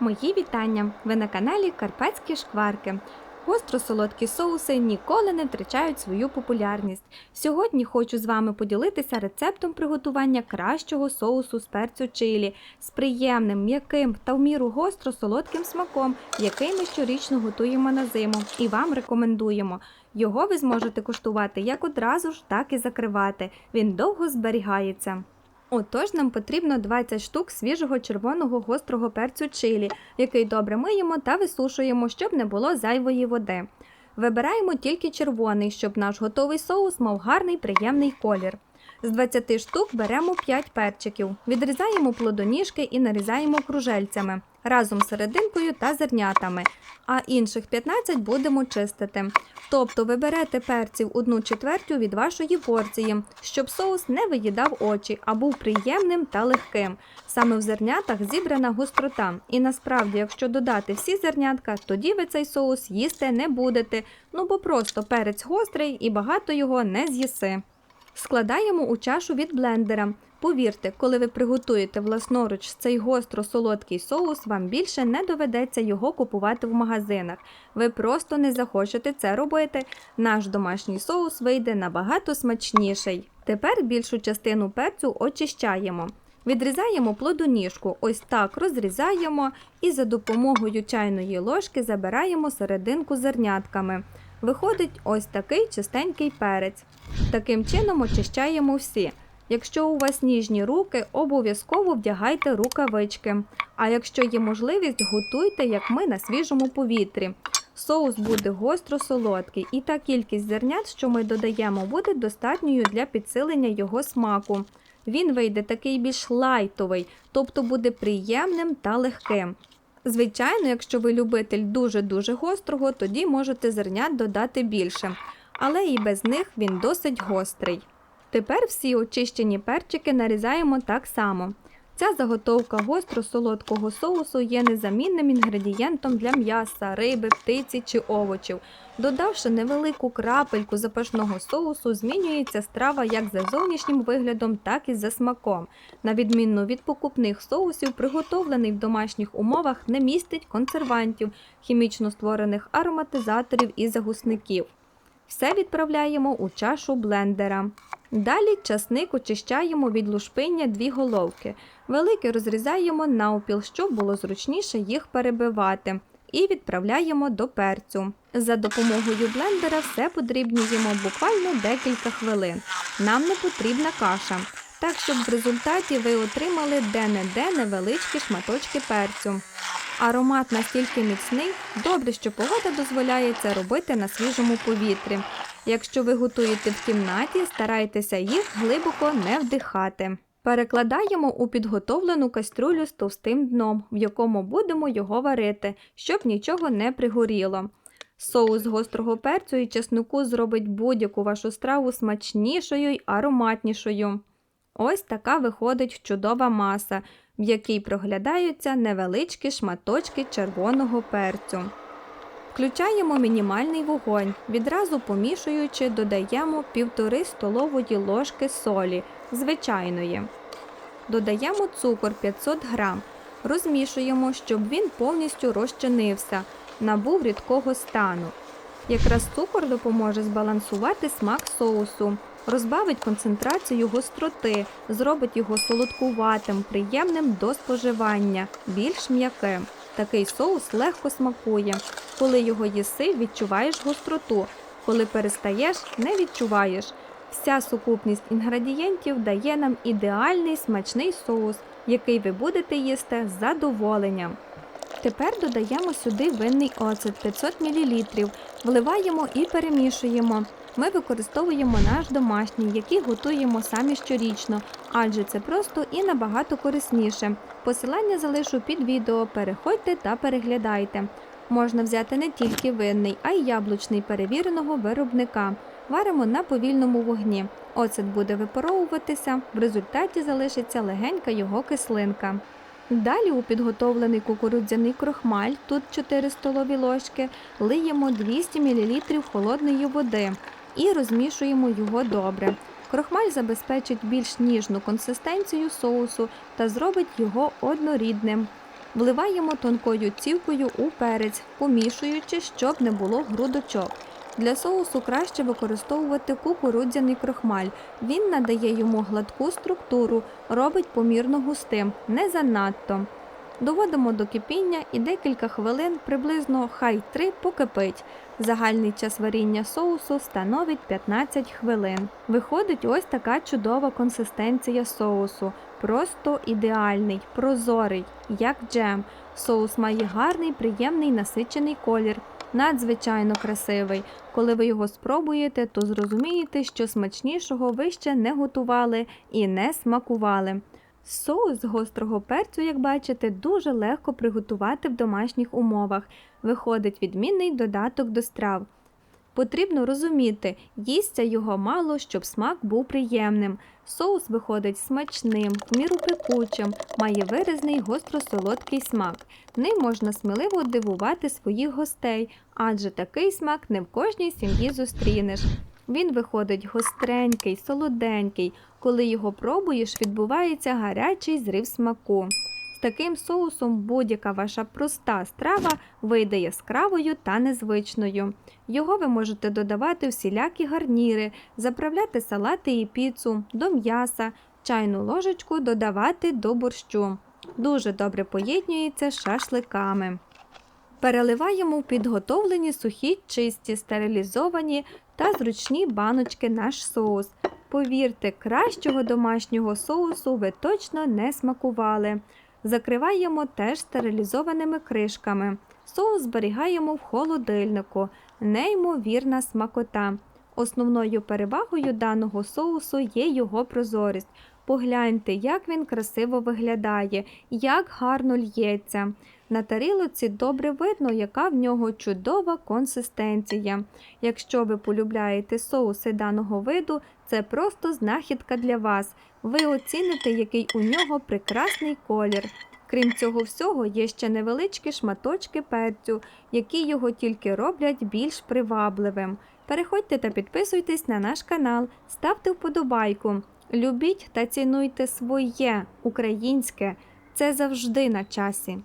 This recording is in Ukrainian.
Мої вітання! Ви на каналі Карпатські шкварки. Гостро-солодкі соуси ніколи не втрачають свою популярність. Сьогодні хочу з вами поділитися рецептом приготування кращого соусу з перцю чилі з приємним, м'яким та в міру гостро-солодким смаком, який ми щорічно готуємо на зиму і вам рекомендуємо. Його ви зможете куштувати як одразу ж, так і закривати. Він довго зберігається. Отож, нам потрібно 20 штук свіжого червоного гострого перцю чилі, який добре миємо та висушуємо, щоб не було зайвої води. Вибираємо тільки червоний, щоб наш готовий соус мав гарний приємний колір. З 20 штук беремо 5 перчиків, відрізаємо плодоніжки і нарізаємо кружельцями разом з серединкою та зернятами, а інших 15 будемо чистити. Тобто ви берете перців 1 четвертю від вашої порції, щоб соус не виїдав очі, а був приємним та легким. Саме в зернятах зібрана гострота. І насправді, якщо додати всі зернятка, тоді ви цей соус їсти не будете. Ну бо просто перець гострий і багато його не з'їси. Складаємо у чашу від блендера. Повірте, коли ви приготуєте власноруч цей гостро-солодкий соус, вам більше не доведеться його купувати в магазинах. Ви просто не захочете це робити. Наш домашній соус вийде набагато смачніший. Тепер більшу частину перцю очищаємо. Відрізаємо плодоніжку, ось так розрізаємо і за допомогою чайної ложки забираємо серединку зернятками. Виходить ось такий чистенький перець. Таким чином очищаємо всі. Якщо у вас ніжні руки, обов'язково вдягайте рукавички. А якщо є можливість, готуйте, як ми на свіжому повітрі. Соус буде гостро-солодкий, і та кількість зернят, що ми додаємо, буде достатньою для підсилення його смаку. Він вийде такий більш лайтовий, тобто буде приємним та легким. Звичайно, якщо ви любитель дуже-дуже гострого, тоді можете зернят додати більше, але і без них він досить гострий. Тепер всі очищені перчики нарізаємо так само. Ця заготовка гостро-солодкого соусу є незамінним інгредієнтом для м'яса, риби, птиці чи овочів. Додавши невелику крапельку запашного соусу, змінюється страва як за зовнішнім виглядом, так і за смаком. На відміну від покупних соусів, приготовлений в домашніх умовах не містить консервантів, хімічно створених ароматизаторів і загусників. Все відправляємо у чашу блендера. Далі часник очищаємо від лушпиння дві головки. Велике розрізаємо навпіл, щоб було зручніше їх перебивати. І відправляємо до перцю. За допомогою блендера все подрібнюємо буквально декілька хвилин. Нам не потрібна каша, так щоб в результаті ви отримали де-не-де невеличкі шматочки перцю. Аромат настільки міцний, добре, що погода дозволяє це робити на свіжому повітрі. Якщо ви готуєте в кімнаті, старайтеся їх глибоко не вдихати. Перекладаємо у підготовлену кастрюлю з товстим дном, в якому будемо його варити, щоб нічого не пригоріло. Соус гострого перцю і чеснику зробить будь-яку вашу страву смачнішою й ароматнішою. Ось така виходить чудова маса, в якій проглядаються невеличкі шматочки червоного перцю. Включаємо мінімальний вогонь, відразу помішуючи, додаємо 1,5 столової ложки солі звичайної. Додаємо цукор 500 г, розмішуємо, щоб він повністю розчинився, набув рідкого стану. Якраз цукор допоможе збалансувати смак соусу, розбавить концентрацію гостроти, зробить його солодкуватим, приємним до споживання, більш м'яким. Такий соус легко смакує. Коли його їси, відчуваєш гостроту. Коли перестаєш, не відчуваєш. Вся сукупність інгредієнтів дає нам ідеальний смачний соус, який ви будете їсти з задоволенням. Тепер додаємо сюди винний оцет 500 мл, вливаємо і перемішуємо. Ми використовуємо наш домашній, який готуємо самі щорічно, адже це просто і набагато корисніше. Посилання залишу під відео, переходьте та переглядайте. Можна взяти не тільки винний, а й яблучний перевіреного виробника. Варимо на повільному вогні. Оцет буде випаровуватися, в результаті залишиться легенька його кислинка. Далі у підготовлений кукурудзяний крохмаль, тут 4 столові ложки, лиємо 200 мл холодної води і розмішуємо його добре. Крохмаль забезпечить більш ніжну консистенцію соусу та зробить його однорідним. Вливаємо тонкою цівкою у перець, помішуючи, щоб не було грудочок. Для соусу краще використовувати кукурудзяний крохмаль. Він надає йому гладку структуру, робить помірно густим, не занадто. Доводимо до кипіння і декілька хвилин, приблизно хай 3 покипить. Загальний час варіння соусу становить 15 хвилин. Виходить ось така чудова консистенція соусу. Просто ідеальний, прозорий, як джем. Соус має гарний, приємний насичений колір. Надзвичайно красивий. Коли ви його спробуєте, то зрозумієте, що смачнішого ви ще не готували і не смакували. Соус з гострого перцю, як бачите, дуже легко приготувати в домашніх умовах. Виходить відмінний додаток до страв. Потрібно розуміти, їсться його мало, щоб смак був приємним. Соус виходить смачним, в міру пекучим, має виразний гостро-солодкий смак. Ним можна сміливо дивувати своїх гостей, адже такий смак не в кожній сім'ї зустрінеш. Він виходить гостренький, солоденький. Коли його пробуєш, відбувається гарячий зрив смаку. З таким соусом будь-яка ваша проста страва вийде яскравою та незвичною. Його ви можете додавати всілякі гарніри, заправляти салати і піцу, до м'яса, чайну ложечку додавати до борщу. Дуже добре поєднюється з шашликами. Переливаємо в підготовлені сухі, чисті, стерилізовані та зручні баночки наш соус. Повірте, кращого домашнього соусу ви точно не смакували. Закриваємо теж стерилізованими кришками. Соус зберігаємо в холодильнику. Неймовірна смакота. Основною перевагою даного соусу є його прозорість. Погляньте, як він красиво виглядає, як гарно л'ється. На тарілоці добре видно, яка в нього чудова консистенція. Якщо ви полюбляєте соуси даного виду, це просто знахідка для вас. Ви оціните, який у нього прекрасний колір. Крім цього всього, є ще невеличкі шматочки перцю, які його тільки роблять більш привабливим. Переходьте та підписуйтесь на наш канал, ставте вподобайку. Любіть та цінуйте своє українське. Це завжди на часі.